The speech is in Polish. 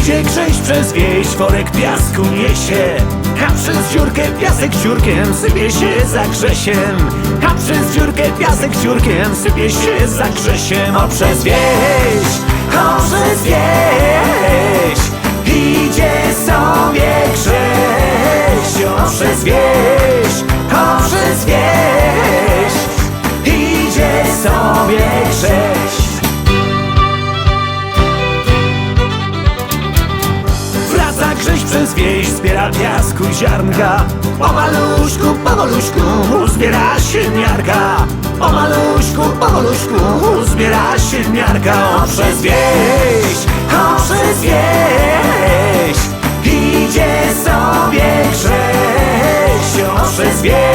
Grześ przez wieś worek piasku niesie. A przez dziurkę piasek dziurkiem sypie się za Grzesiem. A przez dziurkę piasek dziurkiem sypie się za Grzesiem. O przez wieś, o przez wieś Idzie sobie Grześ O przez wieś, o przez wieś Idzie sobie Grześ Grześ przez wieś, zbiera piasku ziarnka. Pomaluszku, powoluszku, zbiera się miarka. Pomaluszku, powoluszku, zbiera się miarka. O przez wieś, o przez wieś Idzie sobie wieś, o przez wieś